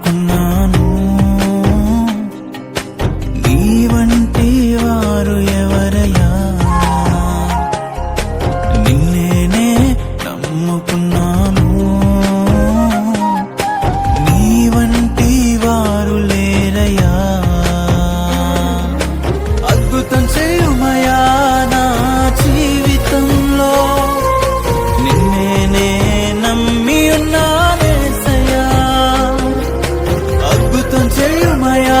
నాకు నాను ചെഴുമയാ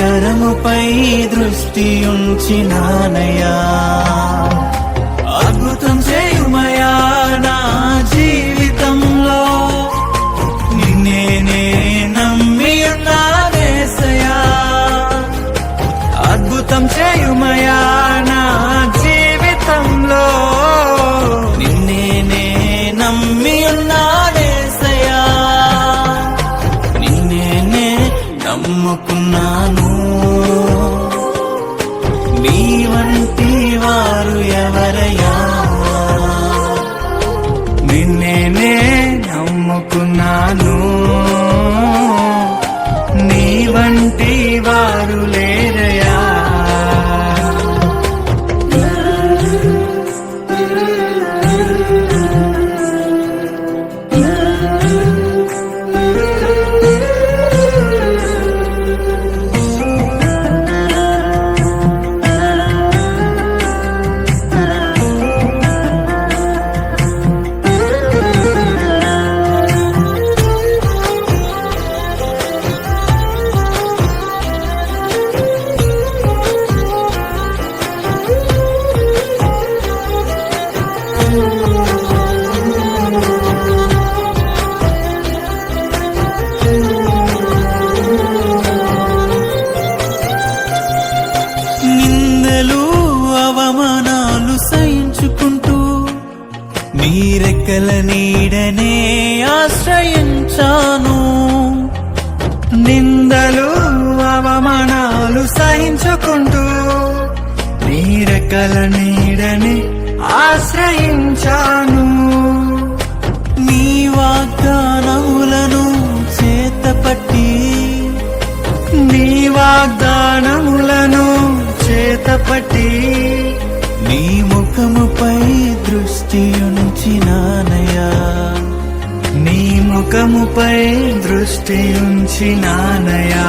కరముపై దృష్టి ఉంచినానయా నిన్నే నమ్ముకున్నాను. నీ వంటి వారులే ఆశ్రయించాను. నిందలు అవమానాలు సహించుకుంటూ నీరెక్కల నీడని ఆశ్రయించాను. నీ వాగ్దానములను చేతపట్టి నీ వాగ్దానములను చేతపట్టి ముఖముపై దృష్టి ఉంచి నానయా